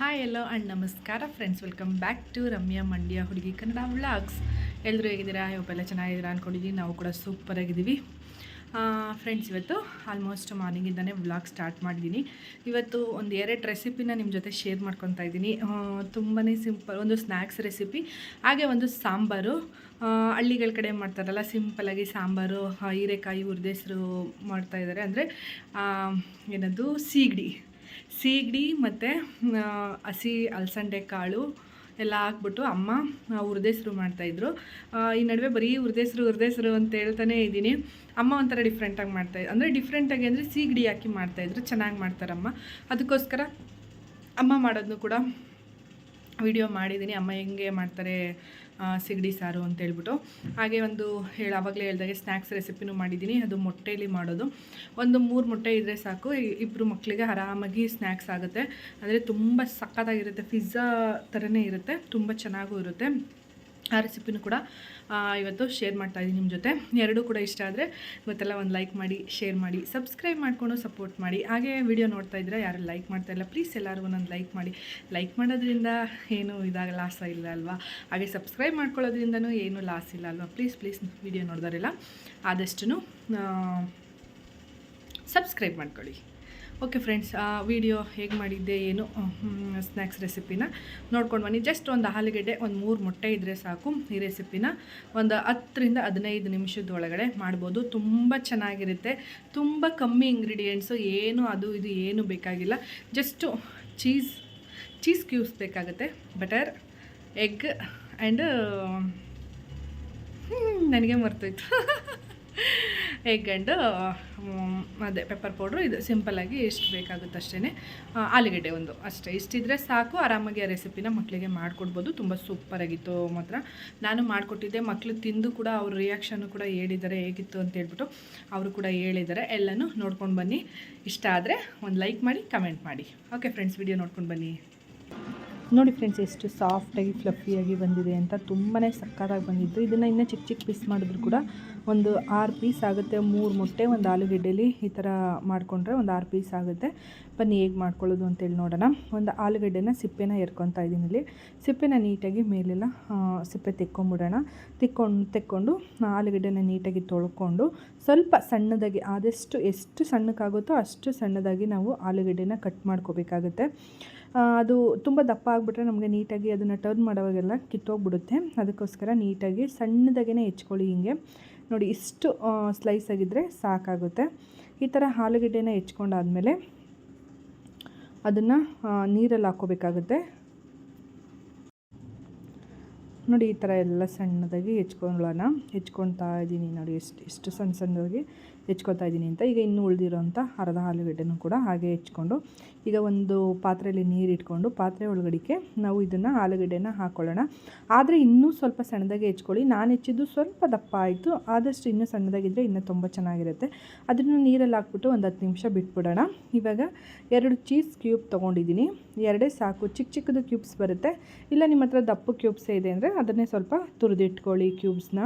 Hi hello and ನಮಸ್ಕಾರ friends welcome back to Ramya Mandya ಹುಡುಗಿ Kannada vlogs ಎಲ್ಲರೂ ಹೇಗಿದ್ದೀರಾ? ಎಲ್ಲ ಚೆನ್ನಾಗಿದ್ದೀರಾ ಅಂದ್ಕೊಂಡಿದ್ದೀವಿ ನಾವು ಕೂಡ ಸೂಪರಾಗಿದ್ದೀವಿ ಫ್ರೆಂಡ್ಸ್ ಇವತ್ತು ಆಲ್ಮೋಸ್ಟ್ ಮಾರ್ನಿಂಗಿಂದನೇ ವ್ಲಾಗ್ ಸ್ಟಾರ್ಟ್ ಮಾಡಿದ್ದೀನಿ. ಇವತ್ತು ಒಂದು ಎರಡು ರೆಸಿಪಿನ ನಿಮ್ಮ ಜೊತೆ ಶೇರ್ ಮಾಡ್ಕೊತಾ ಇದ್ದೀನಿ. ತುಂಬಾ ಸಿಂಪಲ್ ಒಂದು ಸ್ನ್ಯಾಕ್ಸ್ ರೆಸಿಪಿ ಹಾಗೆ ಒಂದು ಸಾಂಬಾರು. ಹಳ್ಳಿಗಳ ಕಡೆ ಮಾಡ್ತಾರಲ್ಲ ಸಿಂಪಲಾಗಿ ಸಾಂಬಾರು ಹೀರೆಕಾಯಿ, ಹುರಿದೆಸ್ರು ಮಾಡ್ತಾಯಿದ್ದಾರೆ ಅಂದರೆ ಏನದು? ಸೀಗಡಿ. ಸೀಗಡಿ ಮತ್ತು ಹಸಿ ಅಲಸಂಡೆ ಕಾಳು ಎಲ್ಲ ಹಾಕ್ಬಿಟ್ಟು ಅಮ್ಮ ಹುರಿದೆಸ್ರು ಮಾಡ್ತಾಯಿದ್ರು ಈ ನಡುವೆ ಬರೀ ಹುರಿದೆಸ್ರು ಹುರಿದೆಸ್ರು ಅಂತ ಹೇಳ್ತಾನೆ ಇದ್ದೀನಿ. ಅಮ್ಮ ಒಂಥರ ಡಿಫ್ರೆಂಟಾಗಿ ಮಾಡ್ತಾಯಿದ್ರು ಅಂದರೆ ಡಿಫ್ರೆಂಟಾಗಿ ಅಂದರೆ ಸೀಗಡಿ ಹಾಕಿ ಮಾಡ್ತಾಯಿದ್ರು ಚೆನ್ನಾಗಿ ಮಾಡ್ತಾರಮ್ಮ. ಅದಕ್ಕೋಸ್ಕರ ಅಮ್ಮ ಮಾಡೋದನ್ನು ಕೂಡ ವಿಡಿಯೋ ಮಾಡಿದ್ದೀನಿ ಅಮ್ಮ ಹೆಂಗೆ ಮಾಡ್ತಾರೆ ಸಿಗಡಿ ಸಾರು ಅಂತ ಹೇಳ್ಬಿಟ್ಟು. ಹಾಗೆ ಒಂದು ಹೇಳಿ ಆವಾಗಲೇ ಹೇಳಿದಾಗೆ ಸ್ನ್ಯಾಕ್ಸ್ ರೆಸಿಪಿನೂ ಮಾಡಿದ್ದೀನಿ. ಅದು ಮೊಟ್ಟೆಯಲ್ಲಿ ಮಾಡೋದು. ಒಂದು ಮೂರು ಮೊಟ್ಟೆ ಇದ್ದರೆ ಸಾಕು. ಇಬ್ಬರು ಮಕ್ಕಳಿಗೆ ಆರಾಮಾಗಿ ಸ್ನ್ಯಾಕ್ಸ್ ಆಗುತ್ತೆ. ಅಂದರೆ ತುಂಬ ಸಕ್ಕತ್ತಾಗಿರುತ್ತೆ ಪಿಜ್ಜಾ ಥರನೇ ಇರುತ್ತೆ. ತುಂಬ ಚೆನ್ನಾಗೂ ಇರುತ್ತೆ. ಆ ರೆಸಿಪಿನೂ ಕೂಡ ಇವತ್ತು ಶೇರ್ ಮಾಡ್ತಾ ಇದ್ದೀನಿ ನಿಮ್ಮ ಜೊತೆ. ಎರಡೂ ಕೂಡ ಇಷ್ಟ ಆದರೆ ಇವತ್ತೆಲ್ಲ ಒಂದು ಲೈಕ್ ಮಾಡಿ ಶೇರ್ ಮಾಡಿ ಸಬ್ಸ್ಕ್ರೈಬ್ ಮಾಡಿಕೊಂಡು ಸಪೋರ್ಟ್ ಮಾಡಿ. ಹಾಗೆ ವಿಡಿಯೋ ನೋಡ್ತಾ ಇದ್ದರೆ ಯಾರು ಲೈಕ್ ಮಾಡ್ತಾ ಇಲ್ಲ ಪ್ಲೀಸ್ ಎಲ್ಲರೂ ಒಂದೊಂದು ಲೈಕ್ ಮಾಡಿ. ಲೈಕ್ ಮಾಡೋದ್ರಿಂದ ಏನು ಇದಾಗ ಲಾಸ್ ಇಲ್ಲ ಅಲ್ವಾ? ಹಾಗೆ ಸಬ್ಸ್ಕ್ರೈಬ್ ಮಾಡ್ಕೊಳ್ಳೋದ್ರಿಂದನೂ ಏನು ಲಾಸ್ ಇಲ್ಲ ಅಲ್ವಾ? ಪ್ಲೀಸ್ ಪ್ಲೀಸ್ ವಿಡಿಯೋ ನೋಡಿದಾರೆಲ್ಲ ಆದಷ್ಟು ಸಬ್ಸ್ಕ್ರೈಬ್ ಮಾಡ್ಕೊಳ್ಳಿ. ಓಕೆ ಫ್ರೆಂಡ್ಸ್ ವಿಡಿಯೋ ಹೇಗೆ ಮಾಡಿದ್ದೆ, ಏನು ಸ್ನ್ಯಾಕ್ಸ್ ರೆಸಿಪಿನ ನೋಡ್ಕೊಂಡು ಬನ್ನಿ. ಜಸ್ಟ್ ಒಂದು ಆಲೂಗೆಡ್ಡೆ, ಒಂದು ಮೂರು ಮೊಟ್ಟೆ ಇದ್ದರೆ ಸಾಕು ಈ ರೆಸಿಪಿನ ಒಂದು ಹತ್ತರಿಂದ ಹದಿನೈದು ನಿಮಿಷದ ಒಳಗಡೆ ಮಾಡ್ಬೋದು. ತುಂಬ ಚೆನ್ನಾಗಿರುತ್ತೆ. ತುಂಬ ಕಮ್ಮಿ ಇಂಗ್ರೀಡಿಯೆಂಟ್ಸು ಏನು ಅದು, ಇದು, ಏನು ಬೇಕಾಗಿಲ್ಲ. ಜಸ್ಟು ಚೀಸ್ ಚೀಸ್ ಕ್ಯೂಬ್ಸ್ ಬೇಕಾಗುತ್ತೆ. ಬಟರ್ ಎಗ್ ಆ್ಯಂಡ್ ನನಗೆ ಮರ್ತೋಯ್ತು. ಎಗ್ ಆ್ಯಂಡ್ ಅದೇ ಪೆಪ್ಪರ್ ಪೌಡ್ರು ಇದು ಸಿಂಪಲ್ಲಾಗಿ ಎಷ್ಟು ಬೇಕಾಗುತ್ತೆ ಅಷ್ಟೇ ಆಲೂಗಡ್ಡೆ ಒಂದು ಅಷ್ಟೇ. ಇಷ್ಟಿದ್ರೆ ಸಾಕು. ಆರಾಮಾಗಿ ಆ ರೆಸಿಪಿನ ಮಕ್ಕಳಿಗೆ ಮಾಡಿಕೊಡ್ಬೋದು. ತುಂಬ ಸೂಪರಾಗಿತ್ತು ಮಾತ್ರ. ನಾನು ಮಾಡಿಕೊಟ್ಟಿದ್ದೆ. ಮಕ್ಕಳು ತಿಂದು ಕೂಡ ಅವ್ರ ರಿಯಾಕ್ಷನ್ನು ಕೂಡ ಹೇಳಿದ್ದಾರೆ. ಹೇಗಿತ್ತು ಅಂತ ಹೇಳ್ಬಿಟ್ಟು ಅವರು ಕೂಡ ಹೇಳಿದ್ದಾರೆ. ಎಲ್ಲನೂ ನೋಡ್ಕೊಂಡು ಬನ್ನಿ. ಇಷ್ಟ ಆದರೆ ಒಂದು ಲೈಕ್ ಮಾಡಿ ಕಮೆಂಟ್ ಮಾಡಿ. ಓಕೆ ಫ್ರೆಂಡ್ಸ್ ವಿಡಿಯೋ ನೋಡ್ಕೊಂಡು ಬನ್ನಿ. ನೋಡಿ ಫ್ರೆಂಡ್ಸ್ ಎಷ್ಟು ಸಾಫ್ಟಾಗಿ ಫ್ಲಫಿಯಾಗಿ ಬಂದಿದೆ ಅಂತ ತುಂಬಾ ಸಕ್ಕತ್ತಾಗಿ ಬಂದಿದ್ದು ಇದನ್ನು ಇನ್ನೂ ಚಿಕ್ಕ ಚಿಕ್ಕ ಪೀಸ್ ಮಾಡಿದ್ರು ಕೂಡ ಒಂದು ಆರು ಪೀಸ್ ಆಗುತ್ತೆ. ಮೂರು ಮೊಟ್ಟೆ, ಒಂದು ಆಲೂಗೆಡ್ಡೆಲಿ ಈ ಥರ ಮಾಡಿಕೊಂಡ್ರೆ ಒಂದು ಆರು ಪೀಸ್ ಆಗುತ್ತೆ. ಬನ್ನಿ ಹೇಗೆ ಮಾಡ್ಕೊಳ್ಳೋದು ಅಂತೇಳಿ ನೋಡೋಣ. ಒಂದು ಆಲೂಗಡ್ಡೆನ ಸಿಪ್ಪೆನ ಎರ್ಕೊತಾ ಇದ್ದೀನಿ ಇಲ್ಲಿ. ಸಿಪ್ಪೆನ ನೀಟಾಗಿ ಮೇಲೆಲ್ಲ ಸಿಪ್ಪೆ ತೆಕ್ಕೊಂಬಿಡೋಣ. ತಿಕ್ಕೊಂಡು, ತೆಕ್ಕೊಂಡು ಆಲೂಗಡ್ಡೆನ ನೀಟಾಗಿ ತೊಳ್ಕೊಂಡು ಸ್ವಲ್ಪ ಸಣ್ಣದಾಗಿ, ಆದಷ್ಟು ಎಷ್ಟು ಸಣ್ಣಕ್ಕಾಗುತ್ತೋ ಅಷ್ಟು ಸಣ್ಣದಾಗಿ ನಾವು ಆಲೂಗಡ್ಡೆನ ಕಟ್ ಮಾಡ್ಕೋಬೇಕಾಗುತ್ತೆ. ಅದು ತುಂಬ ದಪ್ಪ ಆಗಿಬಿಟ್ರೆ ನಮಗೆ ನೀಟಾಗಿ ಅದನ್ನು ಟರ್ನ್ ಮಾಡೋವಾಗೆಲ್ಲ ಕಿತ್ತೋಗ್ಬಿಡುತ್ತೆ. ಅದಕ್ಕೋಸ್ಕರ ನೀಟಾಗಿ ಸಣ್ಣದಾಗೇ ಹೆಚ್ಕೊಳ್ಳಿ ಹಿಂಗೆ. ನೋಡಿ ಇಷ್ಟು ಸ್ಲೈಸ್ ಆಗಿದ್ದರೆ ಸಾಕಾಗುತ್ತೆ. ಈ ಥರ ಆಲೂಗಡ್ಡೆನ ಹೆಚ್ಕೊಂಡಾದ್ಮೇಲೆ ಅದನ್ನು ನೀರಲ್ಲಿ ಹಾಕ್ಕೋಬೇಕಾಗುತ್ತೆ. ನೋಡಿ ಈ ಥರ ಎಲ್ಲ ಸಣ್ಣದಾಗಿ ಹೆಚ್ಕೊಳ್ಳೋಣ ಹೆಚ್ಕೊಳ್ತಾ ಇದ್ದೀನಿ ನೋಡಿ, ಎಷ್ಟು ಎಷ್ಟು ಸಣ್ಣ ಸಣ್ಣದಾಗಿ ಹೆಚ್ಕೊಳ್ತಾ ಇದ್ದೀನಿ ಅಂತ. ಈಗ ಇನ್ನೂ ಉಳಿದಿರೋಂಥ ಅರ್ಧ ಆಲೂಗಡ್ಡೆನೂ ಕೂಡ ಹಾಗೆ ಹೆಚ್ಕೊಂಡು, ಈಗ ಒಂದು ಪಾತ್ರೆಯಲ್ಲಿ ನೀರು ಇಟ್ಕೊಂಡು ಪಾತ್ರೆ ಒಳಗಡಿಕೆ ನಾವು ಇದನ್ನು ಆಲೂಗಡ್ಡೆನ ಹಾಕ್ಕೊಳ್ಳೋಣ ಆದರೆ ಇನ್ನೂ ಸ್ವಲ್ಪ ಸಣ್ಣದಾಗಿ ಹೆಚ್ಕೊಳ್ಳಿ. ನಾನು ಹೆಚ್ಚಿದ್ದು ಸ್ವಲ್ಪ ದಪ್ಪ ಆಯಿತು. ಆದಷ್ಟು ಇನ್ನೂ ಸಣ್ಣದಾಗಿದ್ದರೆ ಇನ್ನೂ ತುಂಬ ಚೆನ್ನಾಗಿರುತ್ತೆ. ಅದನ್ನು ನೀರಲ್ಲಿ ಹಾಕ್ಬಿಟ್ಟು ಒಂದು ಹತ್ತು ನಿಮಿಷ ಬಿಟ್ಬಿಡೋಣ. ಇವಾಗ ಎರಡು ಚೀಸ್ ಕ್ಯೂಬ್ ತೊಗೊಂಡಿದ್ದೀನಿ. ಎರಡೇ ಸಾಕು. ಚಿಕ್ಕ ಚಿಕ್ಕದು ಕ್ಯೂಬ್ಸ್ ಬರುತ್ತೆ. ಇಲ್ಲ ನಿಮ್ಮ ಹತ್ರ ದಪ್ಪ ಕ್ಯೂಬ್ಸೇ ಇದೆ ಅಂದರೆ ಅದನ್ನೇ ಸ್ವಲ್ಪ ತುರಿದಿಟ್ಕೊಳ್ಳಿ ಕ್ಯೂಬ್ಸ್ನ.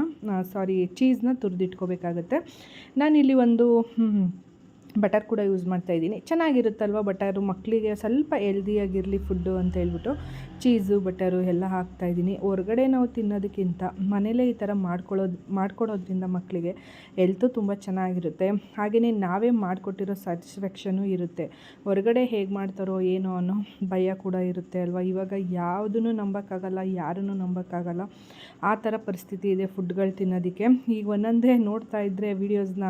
ಸಾರಿ, ಚೀಸ್ನ ತುರಿದಿಟ್ಕೋಬೇಕಾಗತ್ತೆ. ನಾನಿಲ್ಲಿ ಒಂದು ಬಟರ್ ಕೂಡ ಯೂಸ್ ಮಾಡ್ತಾ ಇದ್ದೀನಿ. ಚೆನ್ನಾಗಿರುತ್ತಲ್ವ ಬಟರು? ಮಕ್ಕಳಿಗೆ ಸ್ವಲ್ಪ ಹೆಲ್ದಿಯಾಗಿರಲಿ ಫುಡ್ಡು ಅಂತ ಹೇಳ್ಬಿಟ್ಟು ಚೀಸು, ಬಟರು ಎಲ್ಲ ಹಾಕ್ತಾಯಿದ್ದೀನಿ ಹೊರಗಡೆ ನಾವು ತಿನ್ನೋದಕ್ಕಿಂತ ಮನೇಲೇ ಈ ಥರ ಮಾಡ್ಕೊಳ್ಳೋದು ಮಾಡ್ಕೊಡೋದ್ರಿಂದ ಮಕ್ಕಳಿಗೆ ಹೆಲ್ತು ತುಂಬ ಚೆನ್ನಾಗಿರುತ್ತೆ. ಹಾಗೆಯೇ ನಾವೇ ಮಾಡಿಕೊಟ್ಟಿರೋ ಸ್ಯಾಟಿಸ್ಫ್ಯಾಕ್ಷನು ಇರುತ್ತೆ. ಹೊರಗಡೆ ಹೇಗೆ ಮಾಡ್ತಾರೋ ಏನೋ ಅನ್ನೋ ಭಯ ಕೂಡ ಇರುತ್ತೆ ಅಲ್ವಾ? ಇವಾಗ ಯಾವುದನ್ನು ನಂಬೋಕ್ಕಾಗಲ್ಲ, ಯಾರನ್ನು ನಂಬೋಕ್ಕಾಗಲ್ಲ. ಆ ಥರ ಪರಿಸ್ಥಿತಿ ಇದೆ ಫುಡ್ಗಳು ತಿನ್ನೋದಕ್ಕೆ. ಈಗ ಒಂದೊಂದೇ ನೋಡ್ತಾ ಇದ್ದರೆ ವೀಡಿಯೋಸ್ನ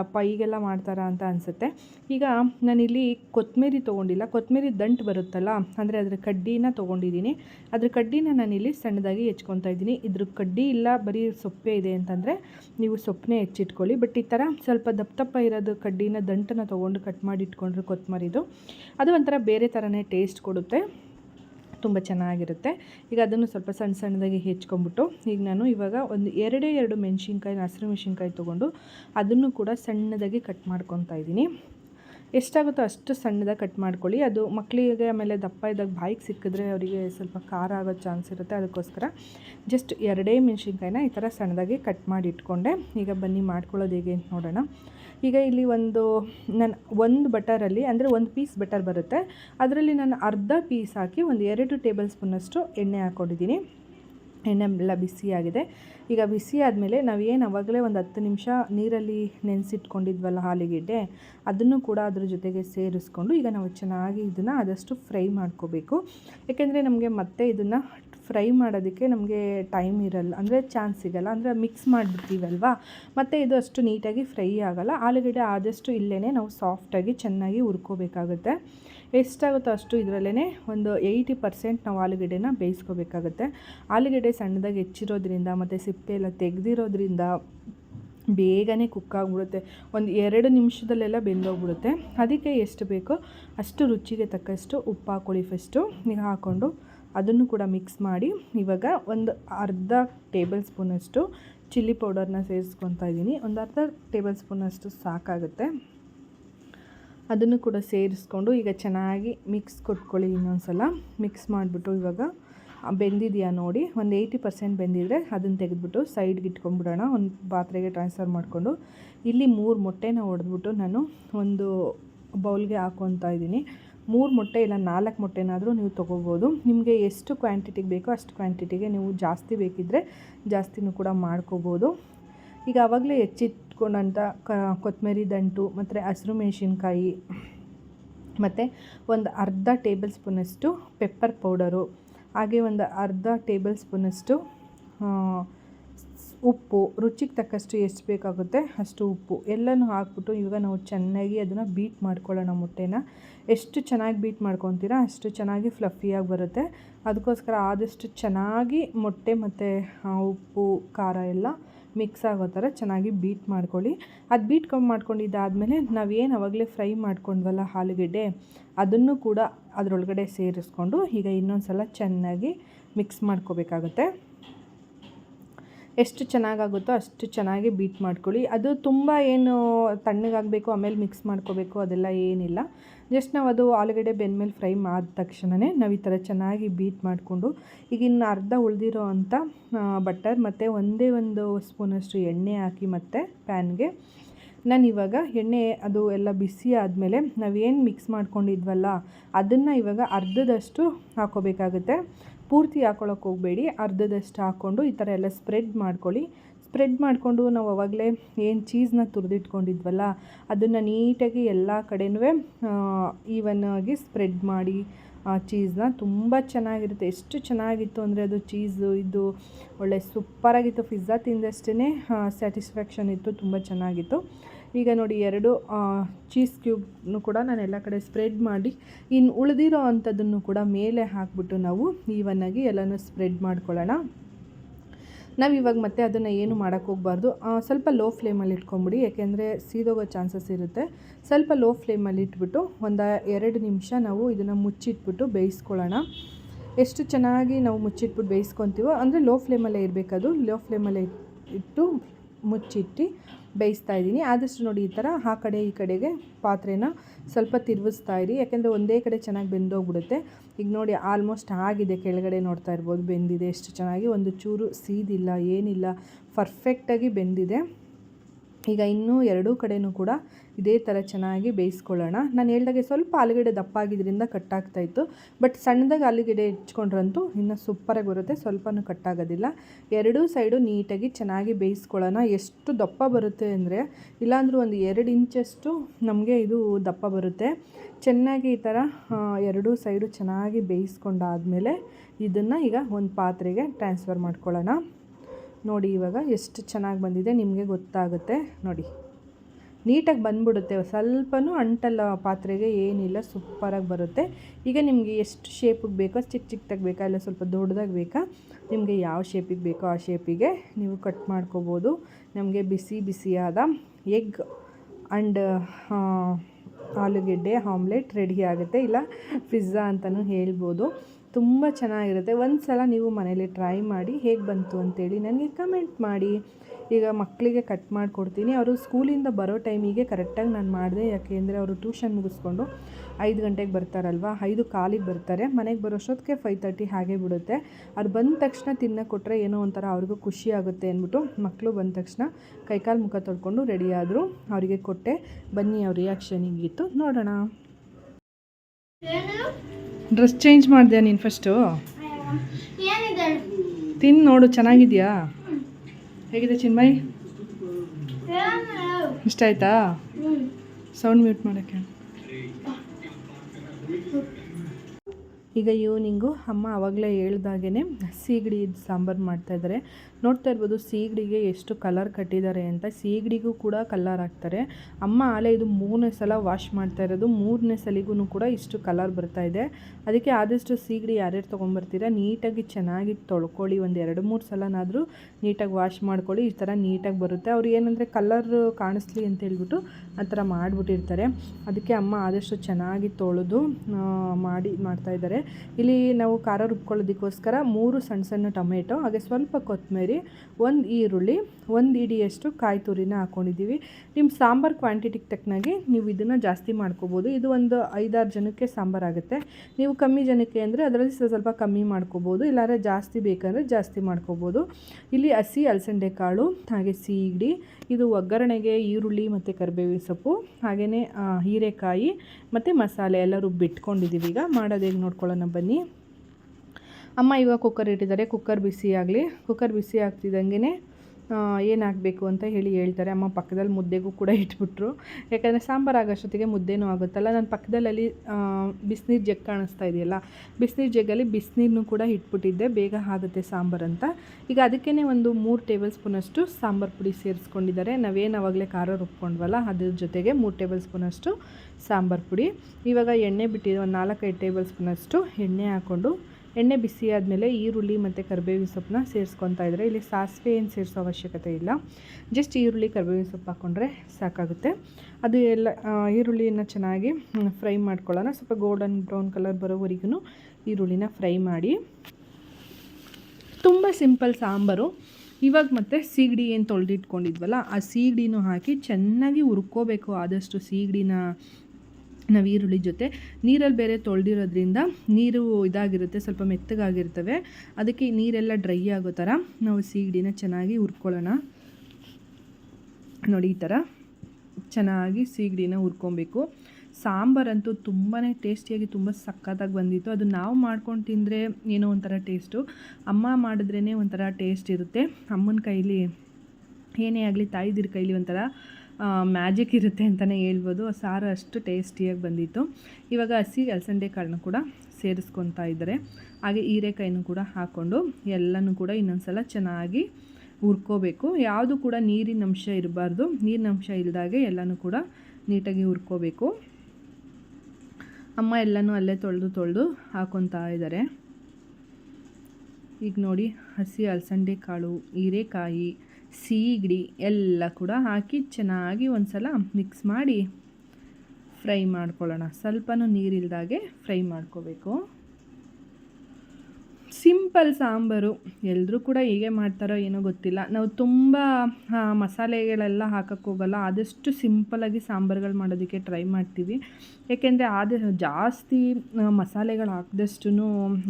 ಅಪ್ಪ ಈಗೆಲ್ಲ ಮಾಡ್ತಾರಾ ಅಂತ ಅನಿಸುತ್ತೆ. ಈಗ ನಾನಿಲ್ಲಿ ಕೊತ್ತಂಬರಿ ತೊಗೊಂಡಿಲ್ಲ. ಕೊತ್ತಂಬರಿ ದಂಟು ಬರುತ್ತಲ್ಲ, ಅಂದರೆ ಅದರ ಕಡ್ಡಿನ ತೊಗೊಂಡಿದ್ದೀನಿ. ಅದ್ರ ಕಡ್ಡಿನ ನಾನಿಲ್ಲಿ ಸಣ್ಣದಾಗಿ ಹೆಚ್ಕೊತಾ ಇದ್ದೀನಿ. ಇದ್ರ ಕಡ್ಡಿ ಇಲ್ಲ, ಬರೀ ಸೊಪ್ಪೆ ಇದೆ ಅಂತಂದರೆ ನೀವು ಸೊಪ್ಪನ್ನೇ ಹೆಚ್ಚಿಟ್ಕೊಳ್ಳಿ. ಬಟ್ ಈ ಥರ ಸ್ವಲ್ಪ ದಪ್ಪ ದಪ್ಪ ಇರೋದು ಕಡ್ಡಿನ ದಂಟನ್ನ ತೊಗೊಂಡು ಕಟ್ ಮಾಡಿ ಇಟ್ಕೊಂಡ್ರೆ ಕೊತ್ತಂಬರಿದು ಅದು ಒಂಥರ ಬೇರೆ ಥರನೇ ಟೇಸ್ಟ್ ಕೊಡುತ್ತೆ. ತುಂಬ ಚೆನ್ನಾಗಿರುತ್ತೆ. ಈಗ ಅದನ್ನು ಸ್ವಲ್ಪ ಸಣ್ಣ ಸಣ್ಣದಾಗಿ ಹೆಚ್ಕೊಂಬಿಟ್ಟು ಈಗ ನಾನು ಇವಾಗ ಒಂದು ಎರಡೇ ಎರಡು ಮೆಣಸಿನ್ಕಾಯಿ ಹಸಿರು ಮೆಣಸಿನ್ಕಾಯಿ ತೊಗೊಂಡು ಅದನ್ನು ಕೂಡ ಸಣ್ಣದಾಗಿ ಕಟ್ ಮಾಡ್ಕೊತಾ ಇದ್ದೀನಿ. ಎಷ್ಟಾಗುತ್ತೋ ಅಷ್ಟು ಸಣ್ಣದಾಗಿ ಕಟ್ ಮಾಡ್ಕೊಳ್ಳಿ. ಅದು ಮಕ್ಕಳಿಗೆ ಆಮೇಲೆ ದಪ್ಪ ಇದ್ದಾಗ ಬಾಯಿಗೆ ಸಿಕ್ಕಿದ್ರೆ ಅವರಿಗೆ ಸ್ವಲ್ಪ ಖಾರ ಆಗೋ ಚಾನ್ಸ್ ಇರುತ್ತೆ. ಅದಕ್ಕೋಸ್ಕರ ಜಸ್ಟ್ ಎರಡೇ ಮೆಣಸಿನ್ಕಾಯಿನ ಈ ಥರ ಸಣ್ಣದಾಗಿ ಕಟ್ ಮಾಡಿ ಇಟ್ಕೊಂಡೆ. ಈಗ ಬನ್ನಿ ಮಾಡ್ಕೊಳ್ಳೋದು ಹೇಗೆ ಅಂತ ನೋಡೋಣ. ಈಗ ಇಲ್ಲಿ ಒಂದು ನಾನು ಒಂದು ಬಟರಲ್ಲಿ ಅಂದರೆ ಒಂದು ಪೀಸ್ ಬಟರ್ ಬರುತ್ತೆ. ಅದರಲ್ಲಿ ನಾನು ಅರ್ಧ ಪೀಸ್ ಹಾಕಿ ಒಂದು ಎರಡು ಟೇಬಲ್ ಸ್ಪೂನಷ್ಟು ಎಣ್ಣೆ ಹಾಕ್ಕೊಂಡಿದ್ದೀನಿ ಎಣ್ಣೆ ಎಲ್ಲ ಬಿಸಿಯಾಗಿದೆ. ಈಗ ಬಿಸಿ ಆದಮೇಲೆ ನಾವು ಏನು ಅವಾಗಲೇ ಒಂದು ಹತ್ತು ನಿಮಿಷ ನೀರಲ್ಲಿ ನೆನೆಸಿಟ್ಕೊಂಡಿದ್ವಲ್ಲ ಹಾಲಿಗೆಡ್ಡೆ, ಅದನ್ನು ಕೂಡ ಅದ್ರ ಜೊತೆಗೆ ಸೇರಿಸ್ಕೊಂಡು ಈಗ ನಾವು ಚೆನ್ನಾಗಿ ಇದನ್ನು ಆದಷ್ಟು ಫ್ರೈ ಮಾಡ್ಕೋಬೇಕು. ಏಕೆಂದರೆ ನಮಗೆ ಮತ್ತೆ ಇದನ್ನು ಫ್ರೈ ಮಾಡೋದಕ್ಕೆ ನಮಗೆ ಟೈಮ್ ಇರಲ್ಲ, ಅಂದರೆ ಚಾನ್ಸ್ ಸಿಗಲ್ಲ, ಅಂದರೆ ಮಿಕ್ಸ್ ಮಾಡಿಬಿಡ್ತೀವಲ್ವಾ? ಮತ್ತು ಇದು ಅಷ್ಟು ನೀಟಾಗಿ ಫ್ರೈ ಆಗೋಲ್ಲ. ಆಲೂಗಡ್ಡೆ ಆದಷ್ಟು ಇಲ್ಲೇ ನಾವು ಸಾಫ್ಟಾಗಿ ಚೆನ್ನಾಗಿ ಹುರ್ಕೋಬೇಕಾಗುತ್ತೆ. ಎಷ್ಟಾಗುತ್ತೋ ಅಷ್ಟು ಇದರಲ್ಲೇ ಒಂದು ಏಯ್ಟಿ ಪರ್ಸೆಂಟ್ ನಾವು ಆಲೂಗಡ್ಡೆನ ಬೇಯಿಸ್ಕೋಬೇಕಾಗುತ್ತೆ. ಆಲೂಗಡ್ಡೆ ಸಣ್ಣದಾಗಿ ಹೆಚ್ಚಿರೋದ್ರಿಂದ ಮತ್ತು ಸಿಪ್ಪೆ ಎಲ್ಲ ತೆಗೆದಿರೋದ್ರಿಂದ ಬೇಗನೆ ಕುಕ್ ಆಗಿಬಿಡುತ್ತೆ. ಒಂದು ಎರಡು ನಿಮಿಷದಲ್ಲೆಲ್ಲ ಬೆಂದೋಗ್ಬಿಡುತ್ತೆ. ಅದಕ್ಕೆ ಎಷ್ಟು ಬೇಕೋ ಅಷ್ಟು ರುಚಿಗೆ ತಕ್ಕಷ್ಟು ಉಪ್ಪು ಹಾಕೊಳ್ಳಿ ಫಸ್ಟು ಈಗ ಹಾಕ್ಕೊಂಡು ಅದನ್ನು ಕೂಡ ಮಿಕ್ಸ್ ಮಾಡಿ ಇವಾಗ ಒಂದು ಅರ್ಧ ಟೇಬಲ್ ಸ್ಪೂನಷ್ಟು ಚಿಲ್ಲಿ ಪೌಡರ್ನ ಸೇರಿಸ್ಕೊತಾ ಇದ್ದೀನಿ. ಒಂದು ಅರ್ಧ ಟೇಬಲ್ ಸ್ಪೂನಷ್ಟು ಸಾಕಾಗುತ್ತೆ. ಅದನ್ನು ಕೂಡ ಸೇರಿಸ್ಕೊಂಡು ಈಗ ಚೆನ್ನಾಗಿ ಮಿಕ್ಸ್ ಕೊಟ್ಕೊಳ್ಳಿ ಇನ್ನೊಂದು ಸಲ ಮಿಕ್ಸ್ ಮಾಡಿಬಿಟ್ಟು ಇವಾಗ ಬೆಂದಿದೆಯಾ ನೋಡಿ, ಒಂದು ಏಯ್ಟಿ ಪರ್ಸೆಂಟ್ ಬೆಂದಿದ್ರೆ ಅದನ್ನು ತೆಗೆದುಬಿಟ್ಟು ಸೈಡ್ಗೆ ಇಟ್ಕೊಂಡ್ಬಿಡೋಣ. ಒಂದು ಪಾತ್ರೆಗೆ ಟ್ರಾನ್ಸ್ಫರ್ ಮಾಡಿಕೊಂಡು. ಇಲ್ಲಿ ಮೂರು ಮೊಟ್ಟೆನ ಹೊಡೆದ್ಬಿಟ್ಟು ನಾನು ಒಂದು ಬೌಲ್ಗೆ ಹಾಕೊತಾ ಇದ್ದೀನಿ. ಮೂರು ಮೊಟ್ಟೆ ಇಲ್ಲ, ನಾಲ್ಕು ಮೊಟ್ಟೆನಾದರೂ ನೀವು ತೊಗೋಬೋದು. ನಿಮಗೆ ಎಷ್ಟು ಕ್ವಾಂಟಿಟಿಗೆ ಬೇಕೋ ಅಷ್ಟು ಕ್ವಾಂಟಿಟಿಗೆ ನೀವು ಜಾಸ್ತಿ ಬೇಕಿದ್ದರೆ ಜಾಸ್ತಿನೂ ಕೂಡ ಮಾಡ್ಕೋಬೋದು. ಈಗ ಆವಾಗಲೇ ಹೆಚ್ಚಿಟ್ಕೊಂಡಂಥ ಕ ಕೊತ್ತಂಬರಿ ದಂಟು, ಮತ್ತು ಹಸಿರು ಮೆಣಸಿನ್ಕಾಯಿ, ಮತ್ತು ಒಂದು ಅರ್ಧ ಟೇಬಲ್ ಸ್ಪೂನಷ್ಟು ಪೆಪ್ಪರ್ ಪೌಡರು, ಹಾಗೆ ಒಂದು ಅರ್ಧ ಟೇಬಲ್ ಸ್ಪೂನಷ್ಟು ಉಪ್ಪು, ರುಚಿಗೆ ತಕ್ಕಷ್ಟು ಎಷ್ಟು ಬೇಕಾಗುತ್ತೆ ಅಷ್ಟು ಉಪ್ಪು. ಎಲ್ಲನೂ ಹಾಕ್ಬಿಟ್ಟು ಇವಾಗ ನಾವು ಚೆನ್ನಾಗಿ ಅದನ್ನು ಬೀಟ್ ಮಾಡ್ಕೊಳ್ಳೋಣ ಮೊಟ್ಟೆನ. ಎಷ್ಟು ಚೆನ್ನಾಗಿ ಬೀಟ್ ಮಾಡ್ಕೊತೀರಾ ಅಷ್ಟು ಚೆನ್ನಾಗಿ ಫ್ಲಫಿಯಾಗಿ ಬರುತ್ತೆ. ಅದಕ್ಕೋಸ್ಕರ ಆದಷ್ಟು ಚೆನ್ನಾಗಿ ಮೊಟ್ಟೆ ಮತ್ತು ಉಪ್ಪು, ಖಾರ ಎಲ್ಲ ಮಿಕ್ಸ್ ಆಗೋ ಥರ ಚೆನ್ನಾಗಿ ಬೀಟ್ ಮಾಡ್ಕೊಳ್ಳಿ. ಅದು ಬೀಟ್ ಕಮ್ಮಿ ಮಾಡ್ಕೊಂಡಿದ್ದಾದಮೇಲೆ ನಾವೇನು ಅವಾಗಲೇ ಫ್ರೈ ಮಾಡ್ಕೊಂಡ್ವಲ್ಲ ಆಲೂಗೆಡ್ಡೆ, ಅದನ್ನು ಕೂಡ ಅದರೊಳಗಡೆ ಸೇರಿಸ್ಕೊಂಡು ಈಗ ಇನ್ನೊಂದು ಸಲ ಚೆನ್ನಾಗಿ ಮಿಕ್ಸ್ ಮಾಡ್ಕೋಬೇಕಾಗುತ್ತೆ. ಎಷ್ಟು ಚೆನ್ನಾಗಾಗುತ್ತೋ ಅಷ್ಟು ಚೆನ್ನಾಗಿ ಬೀಟ್ ಮಾಡ್ಕೊಳ್ಳಿ. ಅದು ತುಂಬ ಏನು ತಣ್ಣಗಾಗಬೇಕು, ಆಮೇಲೆ ಮಿಕ್ಸ್ ಮಾಡ್ಕೋಬೇಕು, ಅದೆಲ್ಲ ಏನಿಲ್ಲ. ಜಸ್ಟ್ ನಾವು ಅದು ಆಲೂಗಡ್ಡೆ ಬೆಂದಮೇಲೆ ಫ್ರೈ ಮಾಡಿದ ತಕ್ಷಣವೇ ನಾವು ಈ ಥರ ಚೆನ್ನಾಗಿ ಬೀಟ್ ಮಾಡಿಕೊಂಡು, ಈಗ ಇನ್ನು ಅರ್ಧ ಉಳಿದಿರೋ ಅಂಥ ಬಟರ್ ಮತ್ತು ಒಂದೇ ಒಂದು ಸ್ಪೂನಷ್ಟು ಎಣ್ಣೆ ಹಾಕಿ ಮತ್ತು ಪ್ಯಾನ್ಗೆ ನಾನು ಇವಾಗ ಎಣ್ಣೆ ಅದು ಎಲ್ಲ ಬಿಸಿ ಆದಮೇಲೆ ನಾವೇನು ಮಿಕ್ಸ್ ಮಾಡ್ಕೊಂಡಿದ್ವಲ್ಲ, ಅದನ್ನು ಇವಾಗ ಅರ್ಧದಷ್ಟು ಹಾಕೋಬೇಕಾಗುತ್ತೆ. ಪೂರ್ತಿ ಹಾಕೊಳ್ಳೋಕೆ ಹೋಗಬೇಡಿ. ಅರ್ಧದಷ್ಟು ಹಾಕ್ಕೊಂಡು ಈ ಥರ ಎಲ್ಲ ಸ್ಪ್ರೆಡ್ ಮಾಡ್ಕೊಳ್ಳಿ. ಸ್ಪ್ರೆಡ್ ಮಾಡಿಕೊಂಡು ನಾವು ಅವಾಗಲೇ ಏನು ಚೀಸ್ನ ತುರಿದಿಟ್ಕೊಂಡಿದ್ವಲ್ಲ, ಅದನ್ನು ನೀಟಾಗಿ ಎಲ್ಲ ಕಡೆಯೂ ಈವನ್ ಆಗಿ ಸ್ಪ್ರೆಡ್ ಮಾಡಿ ಚೀಸ್ನ ತುಂಬ ಚೆನ್ನಾಗಿರುತ್ತೆ. ಎಷ್ಟು ಚೆನ್ನಾಗಿತ್ತು ಅಂದರೆ ಅದು ಚೀಸು ಇದು ಒಳ್ಳೆ ಸೂಪರಾಗಿತ್ತು ಪಿಜ್ಜಾ ತಿಂದಷ್ಟೇ ಸ್ಯಾಟಿಸ್ಫ್ಯಾಕ್ಷನ್ ಇತ್ತು. ತುಂಬ ಚೆನ್ನಾಗಿತ್ತು. ಈಗ ನೋಡಿ ಎರಡು ಚೀಸ್ ಕ್ಯೂಬ್ನು ಕೂಡ ನಾನು ಎಲ್ಲ ಕಡೆ ಸ್ಪ್ರೆಡ್ ಮಾಡಿ ಇನ್ನು ಉಳಿದಿರೋ ಅಂಥದ್ದನ್ನು ಕೂಡ ಮೇಲೆ ಹಾಕ್ಬಿಟ್ಟು ನಾವು ಈವನ್ನಾಗಿ ಎಲ್ಲನೂ ಸ್ಪ್ರೆಡ್ ಮಾಡ್ಕೊಳ್ಳೋಣ. ನಾವು ಇವಾಗ ಮತ್ತೆ ಅದನ್ನು ಏನು ಮಾಡೋಕ್ಕೆ ಹೋಗ್ಬಾರ್ದು ಸ್ವಲ್ಪ ಲೋ ಫ್ಲೇಮಲ್ಲಿ ಇಟ್ಕೊಂಬಿಡಿ, ಯಾಕೆಂದರೆ ಸೀದೋಗೋ ಚಾನ್ಸಸ್ ಇರುತ್ತೆ. ಸ್ವಲ್ಪ ಲೋ ಫ್ಲೇಮಲ್ಲಿ ಇಟ್ಬಿಟ್ಟು ಒಂದು ಎರಡು ನಿಮಿಷ ನಾವು ಇದನ್ನು ಮುಚ್ಚಿಟ್ಬಿಟ್ಟು ಬೇಯಿಸ್ಕೊಳ್ಳೋಣ. ಎಷ್ಟು ಚೆನ್ನಾಗಿ ನಾವು ಮುಚ್ಚಿಟ್ಬಿಟ್ಟು ಬೇಯಿಸ್ಕೊತೀವೋ, ಅಂದರೆ ಲೋ ಫ್ಲೇಮಲ್ಲೇ ಇರಬೇಕದು ಲೋ ಫ್ಲೇಮಲ್ಲೇ ಇಟ್ಟು ಮುಚ್ಚಿಟ್ಟು ಬೇಯಿಸ್ತಾ ಇದ್ದೀನಿ. ಆದಷ್ಟು ನೋಡಿ ಈ ಥರ ಆ ಕಡೆ ಈ ಕಡೆಗೆ ಪಾತ್ರೆನ ಸ್ವಲ್ಪ ತಿರುಗಿಸ್ತಾ ಇರಿ. ಯಾಕೆಂದರೆ ಒಂದೇ ಕಡೆ ಚೆನ್ನಾಗಿ ಬೆಂದೋಗ್ಬಿಡುತ್ತೆ. ಈಗ ನೋಡಿ ಆಲ್ಮೋಸ್ಟ್ ಆಗಿದೆ. ಕೆಳಗಡೆ ನೋಡ್ತಾ ಇರ್ಬೋದು ಬೆಂದಿದೆ. ಎಷ್ಟು ಚೆನ್ನಾಗಿ ಒಂದು ಚೂರು ಸೀದಿಲ್ಲ, ಏನಿಲ್ಲ ಪರ್ಫೆಕ್ಟಾಗಿ ಬೆಂದಿದೆ. ಈಗ ಇನ್ನೂ ಎರಡೂ ಕಡೆಯೂ ಕೂಡ ಇದೇ ಥರ ಚೆನ್ನಾಗಿ ಬೇಯಿಸ್ಕೊಳ್ಳೋಣ. ನಾನು ಹೇಳ್ದಾಗೆ ಸ್ವಲ್ಪ ಆಲೂಗಡ್ಡೆ ದಪ್ಪ ಆಗಿದ್ದರಿಂದ ಕಟ್ಟಾಗ್ತಾಯಿತ್ತು ಬಟ್ ಸಣ್ಣದಾಗಿ ಆಲೂಗಡ್ಡೆ ಹೆಚ್ಕೊಂಡ್ರಂತೂ ಇನ್ನೂ ಸೂಪರಾಗಿ ಬರುತ್ತೆ. ಸ್ವಲ್ಪನೂ ಕಟ್ಟಾಗೋದಿಲ್ಲ. ಎರಡೂ ಸೈಡು ನೀಟಾಗಿ ಚೆನ್ನಾಗಿ ಬೇಯಿಸ್ಕೊಳ್ಳೋಣ. ಎಷ್ಟು ದಪ್ಪ ಬರುತ್ತೆ ಅಂದರೆ ಇಲ್ಲಾಂದರೂ ಒಂದು ಎರಡು ಇಂಚಷ್ಟು ನಮಗೆ ಇದು ದಪ್ಪ ಬರುತ್ತೆ. ಚೆನ್ನಾಗಿ ಈ ಥರ ಎರಡೂ ಸೈಡು ಚೆನ್ನಾಗಿ ಬೇಯಿಸ್ಕೊಂಡಾದಮೇಲೆ ಇದನ್ನು ಈಗ ಒಂದು ಪಾತ್ರೆಗೆ ಟ್ರಾನ್ಸ್ಫರ್ ಮಾಡ್ಕೊಳ್ಳೋಣ. ನೋಡಿ ಇವಾಗ ಎಷ್ಟು ಚೆನ್ನಾಗಿ ಬಂದಿದೆ. ನಿಮಗೆ ಗೊತ್ತಾಗುತ್ತೆ. ನೋಡಿ. ನೀಟಾಗಿ ಬಂದ್ಬಿಡುತ್ತೆ. ಸ್ವಲ್ಪನೂ ಅಂಟಲ್ಲ ಪಾತ್ರೆಗೆ, ಏನಿಲ್ಲ, ಸೂಪರಾಗಿ ಬರುತ್ತೆ. ಈಗ ನಿಮಗೆ ಎಷ್ಟು ಶೇಪಿಗೆ ಬೇಕೋ ಚಿಕ್ಕ ಚಿಕ್ಕದಾಗಿ ಬೇಕಾ? ಇಲ್ಲ ಸ್ವಲ್ಪ ದೊಡ್ಡದಾಗಿ ಬೇಕಾ? ನಿಮಗೆ ಯಾವ ಶೇಪಿಗೆ ಬೇಕೋ ಆ ಶೇಪಿಗೆ ನೀವು ಕಟ್ ಮಾಡ್ಕೋಬೋದು. ನಮಗೆ ಬಿಸಿ ಬಿಸಿಯಾದ ಎಗ್ ಆ್ಯಂಡ್ ಆಲೂಗೆಡ್ಡೆ, ಆಮ್ಲೆಟ್ ರೆಡಿ ಆಗುತ್ತೆ. ಇಲ್ಲ ಪಿಜ್ಜಾ ಅಂತಲೂ ಹೇಳ್ಬೋದು. ತುಂಬ ಚೆನ್ನಾಗಿರುತ್ತೆ. ಒಂದು ಸಲ ನೀವು ಮನೇಲಿ ಟ್ರೈ ಮಾಡಿ ಹೇಗೆ ಬಂತು ಅಂತೇಳಿ ನನಗೆ ಕಮೆಂಟ್ ಮಾಡಿ. ಈಗ ಮಕ್ಕಳಿಗೆ ಕಟ್ ಮಾಡಿಕೊಡ್ತೀನಿ. ಅವರು ಸ್ಕೂಲಿಂದ ಬರೋ ಟೈಮಿಗೆ ಕರೆಕ್ಟಾಗಿ ನಾನು ಮಾಡಿದೆ. ಯಾಕೆಂದರೆ ಅವರು ಟ್ಯೂಷನ್ ಮುಗಿಸ್ಕೊಂಡು ಐದು ಗಂಟೆಗೆ ಬರ್ತಾರಲ್ವ? ಐದು ಕಾಲಿಗೆ ಬರ್ತಾರೆ. ಮನೆಗೆ ಬರೋಷ್ಟೊತ್ತಿಗೆ ಫೈವ್ ತರ್ಟಿ ಹಾಗೆ ಬಿಡುತ್ತೆ. ಅವ್ರು ಬಂದ ತಕ್ಷಣ ತಿನ್ನಕ್ಕೆ ಕೊಟ್ಟರೆ ಏನೋ ಒಂಥರ ಅವ್ರಿಗೂ ಖುಷಿ ಆಗುತ್ತೆ ಅಂದ್ಬಿಟ್ಟು ಮಕ್ಕಳು ಬಂದ ತಕ್ಷಣ ಕೈಕಾಲು ಮುಖ ತೊಳ್ಕೊಂಡು ರೆಡಿ ಆದರು. ಅವರಿಗೆ ಕೊಟ್ಟೆ. ಬನ್ನಿ, ಅವ್ರ ರಿಯಾಕ್ಷನ್ ಹಿಂಗಿತ್ತು. ನೋಡೋಣ. ಡ್ರೆಸ್ ಚೇಂಜ್ ಮಾಡಿದೆ ನೀನು ಫಸ್ಟು ತಿನ್ ನೋಡು ಚೆನ್ನಾಗಿದೆಯಾ? ಹೇಗಿದೆ ಚಿನ್ಮಯ್? ಇಷ್ಟ ಆಯ್ತಾ? ಸೌಂಡ್ ಮ್ಯೂಟ್ ಮಾಡೋಕ್ಕೆ. ಈಗ ಈವ್ನಿಂಗು ಅಮ್ಮ ಆವಾಗಲೇ ಹೇಳ್ದಾಗೇ ಸೀಗಡಿ ಸಾಂಬಾರು ಮಾಡ್ತಾಯಿದ್ದಾರೆ ನೋಡ್ತಾ ಇರ್ಬೋದು ಸೀಗಡಿಗೆ ಎಷ್ಟು ಕಲರ್ ಕಟ್ಟಿದ್ದಾರೆ ಅಂತ. ಸೀಗಡಿಗೂ ಕೂಡ ಕಲರ್ ಹಾಕ್ತಾರೆ. ಅಮ್ಮ ಆಲೆ ಇದು ಮೂರನೇ ಸಲ ವಾಶ್ ಮಾಡ್ತಾ ಇರೋದು. ಮೂರನೇ ಸಲಿಗೂ ಕೂಡ ಇಷ್ಟು ಕಲರ್ ಬರ್ತಾ ಇದೆ. ಅದಕ್ಕೆ ಆದಷ್ಟು ಸೀಗಡಿ ಯಾರ್ಯಾರು ತೊಗೊಂಬರ್ತೀರಾ, ನೀಟಾಗಿ ಚೆನ್ನಾಗಿ ತೊಳ್ಕೊಳ್ಳಿ. ಒಂದು ಎರಡು ಮೂರು ಸಲನಾದರೂ ನೀಟಾಗಿ ವಾಶ್ ಮಾಡ್ಕೊಳ್ಳಿ. ಈ ಥರ ನೀಟಾಗಿ ಬರುತ್ತೆ. ಅವ್ರು ಏನಂದರೆ ಕಲರ್ ಕಾಣಿಸ್ಲಿ ಅಂತ ಹೇಳ್ಬಿಟ್ಟು ಆ ಥರ ಮಾಡಿಬಿಟ್ಟಿರ್ತಾರೆ. ಅದಕ್ಕೆ ಅಮ್ಮ ಆದಷ್ಟು ಚೆನ್ನಾಗಿ ತೊಳೆದು ಮಾಡಿ ಮಾಡ್ತಾಯಿದ್ದಾರೆ ಇಲ್ಲಿ ನಾವು ಖಾರ ರುಬ್ಕೊಳ್ಳೋದಕ್ಕೋಸ್ಕರ ಮೂರು ಸಣ್ಣ ಸಣ್ಣ ಟೊಮೆಟೊ, ಹಾಗೆ ಸ್ವಲ್ಪ ಕೊತ್ತಂಬರಿ, ಒಂದು ಈರುಳ್ಳಿ, ಒಂದು ಇಡಿಯಷ್ಟು ಕಾಯಿ ತುರಿನ ಹಾಕ್ಕೊಂಡಿದ್ದೀವಿ ನಿಮ್ಮ ಸಾಂಬಾರು ಕ್ವಾಂಟಿಟಿಗೆ ತಕ್ಕನಾಗಿ ನೀವು ಇದನ್ನು ಜಾಸ್ತಿ ಮಾಡ್ಕೋಬೋದು. ಇದು ಒಂದು ಐದಾರು ಜನಕ್ಕೆ ಸಾಂಬಾರು ಆಗುತ್ತೆ. ನೀವು ಕಮ್ಮಿ ಜನಕ್ಕೆ ಅಂದರೆ ಅದರಲ್ಲಿ ಸ್ವಲ್ಪ ಸ್ವಲ್ಪ ಕಮ್ಮಿ ಮಾಡ್ಕೋಬೋದು. ಇಲ್ಲಾಂದರೆ ಜಾಸ್ತಿ ಬೇಕಂದರೆ ಜಾಸ್ತಿ ಮಾಡ್ಕೋಬೋದು. ಇಲ್ಲಿ ಹಸಿ ಅಲಸಂಡೆ ಕಾಳು, ಹಾಗೆ ಸೀಗಡಿ ಇದು ಒಗ್ಗರಣೆಗೆ ಈರುಳ್ಳಿ ಮತ್ತು ಕರಿಬೇವಿನ ಸೊಪ್ಪು ಹಾಗೆಯೇ ಹೀರೆಕಾಯಿ ಮತ್ತು ಮಸಾಲೆ ಎಲ್ಲ ರುಬ್ಬಿಟ್ಕೊಂಡಿದ್ದೀವಿ ಈಗ ಮಾಡೋದು ಹೇಗೆ ನೋಡ್ಕೊಳ್ಳೋಣ ಬನ್ನಿ. ಅಮ್ಮ ಇವಾಗ ಕುಕ್ಕರ್ ಇಟ್ಟಿದ್ದಾರೆ. ಕುಕ್ಕರ್ ಬಿಸಿ ಆಗಲಿ ಕುಕ್ಕರ್ ಬಿಸಿ ಆಗ್ತಿದ್ದಂಗೆ ಏನು ಹಾಕಬೇಕು ಅಂತ ಹೇಳಿ ಹೇಳ್ತಾರೆ. ಅಮ್ಮ ಪಕ್ಕದಲ್ಲಿ ಮುದ್ದೆಗೂ ಕೂಡ ಇಟ್ಬಿಟ್ರು. ಯಾಕಂದರೆ ಸಾಂಬಾರು ಆಗೋಷ್ಟೊತ್ತಿಗೆ ಮುದ್ದೆನೂ ಆಗುತ್ತಲ್ಲ. ನಾನು ಪಕ್ಕದಲ್ಲಿ ಬಿಸಿನೀರು ಜಗ್ ಕಾಣಿಸ್ತಾ ಇದೆಯಲ್ಲ, ಬಿಸಿನೀರು ಜಗ್ಗಲ್ಲಿ ಬಿಸಿನೀರನ್ನು ಕೂಡ ಇಟ್ಬಿಟ್ಟಿದ್ದೆ. ಬೇಗ ಆಗುತ್ತೆ ಸಾಂಬಾರು ಅಂತ. ಈಗ ಅದಕ್ಕೇ ಒಂದು ಮೂರು ಟೇಬಲ್ ಸ್ಪೂನಷ್ಟು ಸಾಂಬಾರು ಪುಡಿ ಸೇರಿಸ್ಕೊಂಡಿದ್ದಾರೆ. ನಾವೇನು ಆವಾಗಲೇ ಖಾರ ರುಬ್ಕೊಂಡ್ವಲ್ಲ, ಅದ್ರ ಜೊತೆಗೆ ಮೂರು ಟೇಬಲ್ ಸ್ಪೂನಷ್ಟು ಸಾಂಬಾರು ಪುಡಿ. ಇವಾಗ ಎಣ್ಣೆ ಬಿಟ್ಟಿದ್ದು ಒಂದು ನಾಲ್ಕೈದು ಟೇಬಲ್ ಸ್ಪೂನಷ್ಟು ಎಣ್ಣೆ ಹಾಕ್ಕೊಂಡು ಎಣ್ಣೆ ಬಿಸಿ ಆದಮೇಲೆ ಈರುಳ್ಳಿ ಮತ್ತು ಕರಿಬೇವಿನ ಸೊಪ್ಪನ್ನ ಸೇರಿಸ್ಕೊತಾ ಇದ್ದಾರೆ ಇಲ್ಲಿ ಸಾಸಿವೆ ಏನು ಸೇರಿಸೋ ಅವಶ್ಯಕತೆ ಇಲ್ಲ. ಜಸ್ಟ್ ಈರುಳ್ಳಿ, ಕರಿಬೇವಿನ ಸೊಪ್ಪು ಹಾಕ್ಕೊಂಡ್ರೆ ಸಾಕಾಗುತ್ತೆ. ಅದು ಎಲ್ಲ ಈರುಳ್ಳಿಯನ್ನು ಚೆನ್ನಾಗಿ ಫ್ರೈ ಮಾಡ್ಕೊಳ್ಳೋಣ. ಸ್ವಲ್ಪ ಗೋಲ್ಡನ್ ಬ್ರೌನ್ ಕಲರ್ ಬರೋವರೆಗೂ ಈರುಳ್ಳಿನ ಫ್ರೈ ಮಾಡಿ. ತುಂಬ ಸಿಂಪಲ್ ಸಾಂಬಾರು. ಇವಾಗ ಮತ್ತೆ ಸೀಗಡಿ ಏನು ತೊಳೆದಿಟ್ಕೊಂಡಿದ್ವಲ್ಲ, ಆ ಸೀಗಡಿನೂ ಹಾಕಿ ಚೆನ್ನಾಗಿ ಹುರ್ಕೋಬೇಕು. ಆದಷ್ಟು ಸೀಗಡಿನ ನಾವು ಈರುಳ್ಳಿ ಜೊತೆ. ನೀರಲ್ಲಿ ಬೇರೆ ತೊಳೆದಿರೋದ್ರಿಂದ ನೀರು ಇದಾಗಿರುತ್ತೆ, ಸ್ವಲ್ಪ ಮೆತ್ತಗಾಗಿರ್ತವೆ. ಅದಕ್ಕೆ ನೀರೆಲ್ಲ ಡ್ರೈ ಆಗೋ ಥರ ನಾವು ಸೀಗಡಿನ ಚೆನ್ನಾಗಿ ಹುರ್ಕೊಳ್ಳೋಣ. ನೋಡಿ ಈ ಥರ ಚೆನ್ನಾಗಿ ಸೀಗಡಿನ ಹುರ್ಕೊಬೇಕು. ಸಾಂಬಾರಂತೂ ತುಂಬಾ ಟೇಸ್ಟಿಯಾಗಿ ತುಂಬ ಸಕ್ಕತ್ತಾಗಿ ಬಂದಿತ್ತು. ಅದು ನಾವು ಮಾಡ್ಕೊಂಡು ತಿಂದರೆ ಏನೋ ಒಂಥರ ಟೇಸ್ಟು. ಅಮ್ಮ ಮಾಡಿದ್ರೇ ಒಂಥರ ಟೇಸ್ಟ್ ಇರುತ್ತೆ. ಅಮ್ಮನ ಕೈಲಿ ಏನೇ ಆಗಲಿ, ತಾಯಿದಿರ ಕೈಲಿ ಒಂಥರ ಮ್ಯಾಜಿಕ್ ಇರುತ್ತೆ ಅಂತಲೇ ಹೇಳ್ಬೋದು. ಆ ಸಾರು ಅಷ್ಟು ಟೇಸ್ಟಿಯಾಗಿ ಬಂದಿತ್ತು. ಇವಾಗ ಹಸಿ ಅಲಸಂದೆ ಕಾಳನ್ನ ಕೂಡ ಸೇರಿಸ್ಕೊತಾ ಇದ್ದಾರೆ. ಹಾಗೆ ಹೀರೆಕಾಯಿನೂ ಕೂಡ ಹಾಕ್ಕೊಂಡು ಎಲ್ಲನೂ ಕೂಡ ಇನ್ನೊಂದು ಸಲ ಚೆನ್ನಾಗಿ ಹುರ್ಕೋಬೇಕು. ಯಾವುದು ಕೂಡ ನೀರಿನ ಅಂಶ ಇರಬಾರ್ದು. ನೀರಿನ ಅಂಶ ಇಲ್ಲದಾಗೆ ಎಲ್ಲನೂ ಕೂಡ ನೀಟಾಗಿ ಹುರ್ಕೋಬೇಕು. ಅಮ್ಮ ಎಲ್ಲನೂ ಅಲ್ಲೇ ತೊಳೆದು ತೊಳೆದು ಹಾಕೊತಾ ಇದ್ದಾರೆ. ಈಗ ನೋಡಿ, ಹಸಿ ಅಲಸಂದೆ ಕಾಳು, ಹೀರೆಕಾಯಿ ಸೀಗಡಿ ಎಲ್ಲ ಕೂಡ ಹಾಕಿ ಚೆನ್ನಾಗಿ ಒಂದು ಸಲ ಮಿಕ್ಸ್ ಮಾಡಿ ಫ್ರೈ ಮಾಡ್ಕೊಳ್ಳೋಣ. ಸ್ವಲ್ಪನೂ ನೀರಿಲ್ದಾಗೆ ಫ್ರೈ ಮಾಡ್ಕೋಬೇಕು. ಸಿಂಪಲ್ ಸಾಂಬಾರು. ಎಲ್ಲರೂ ಕೂಡ ಹೇಗೆ ಮಾಡ್ತಾರೋ ಏನೋ ಗೊತ್ತಿಲ್ಲ. ನಾವು ತುಂಬ ಮಸಾಲೆಗಳೆಲ್ಲ ಹಾಕೋಕ್ಕೋಗಲ್ಲ ಆದಷ್ಟು ಸಿಂಪಲಾಗಿ ಸಾಂಬಾರುಗಳು ಮಾಡೋದಕ್ಕೆ ಟ್ರೈ ಮಾಡ್ತೀವಿ. ಏಕೆಂದರೆ ಆದ ಜಾಸ್ತಿ ಮಸಾಲೆಗಳು ಹಾಕಿದಷ್ಟು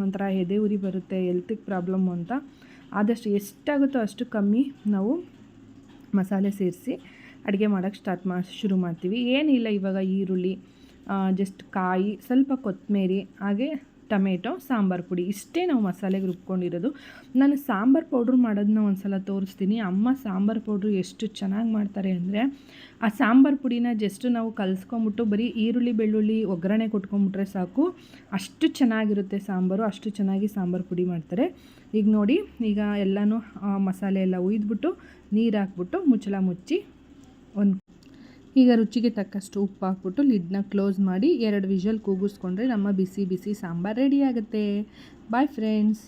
ಒಂಥರ ಎದೆ ಉರಿ ಬರುತ್ತೆ ಎಲ್ತಿಗೆ ಪ್ರಾಬ್ಲಮ್ಮು ಅಂತ. ಆದಷ್ಟು ಎಷ್ಟಾಗುತ್ತೋ ಅಷ್ಟು ಕಮ್ಮಿ ನಾವು ಮಸಾಲೆ ಸೇರಿಸಿ ಅಡುಗೆ ಮಾಡೋಕ್ಕೆ ಸ್ಟಾರ್ಟ್ ಮಾಡಿ ಶುರು ಮಾಡ್ತೀವಿ. ಏನಿಲ್ಲ ಇವಾಗ ಈರುಳ್ಳಿ ಜಸ್ಟ್ ಕಾಯಿ, ಸ್ವಲ್ಪ ಕೊತ್ತಂಬರಿ ಹಾಗೆ ಟೊಮೆಟೊ, ಸಾಂಬಾರು ಪುಡಿ, ಇಷ್ಟೇ ನಾವು ಮಸಾಲೆಗೆ ರುಬ್ಕೊಂಡಿರೋದು. ನಾನು ಸಾಂಬಾರು ಪೌಡ್ರ್ ಮಾಡೋದನ್ನ ಒಂದು ಸಲ ತೋರಿಸ್ತೀನಿ. ಅಮ್ಮ ಸಾಂಬಾರು ಪೌಡ್ರು ಎಷ್ಟು ಚೆನ್ನಾಗಿ ಮಾಡ್ತಾರೆ ಅಂದರೆ, ಆ ಸಾಂಬಾರು ಪುಡಿನ ಜಸ್ಟ್ ನಾವು ಕಲಿಸ್ಕೊಂಬಿಟ್ಟು ಬರೀ ಈರುಳ್ಳಿ, ಬೆಳ್ಳುಳ್ಳಿ, ಒಗ್ಗರಣೆ ಕೊಟ್ಕೊಂಬಿಟ್ರೆ ಸಾಕು. ಅಷ್ಟು ಚೆನ್ನಾಗಿರುತ್ತೆ ಸಾಂಬಾರು. ಅಷ್ಟು ಚೆನ್ನಾಗಿ ಸಾಂಬಾರು ಪುಡಿ ಮಾಡ್ತಾರೆ. ಈಗ ನೋಡಿ, ಈಗ ಎಲ್ಲನೂ ಮಸಾಲೆ ಎಲ್ಲ ಉಯ್ದುಬಿಟ್ಟು ನೀರು ಹಾಕ್ಬಿಟ್ಟು ಮುಚ್ಚಳ ಮುಚ್ಚಿ ಒಂದು ಈಗ ರುಚಿಗೆ ತಕ್ಕಷ್ಟು ಉಪ್ಪು ಹಾಕ್ಬಿಟ್ಟು ಲಿಡ್ನ ಕ್ಲೋಸ್ ಮಾಡಿ ಎರಡು ವಿಷಲ್ ಕೂಗಿಸ್ಕೊಂಡ್ರೆ ನಮ್ಮ ಬಿಸಿ ಬಿಸಿ ಸಾಂಬಾರು ರೆಡಿ ಆಗುತ್ತೆ. Bye friends.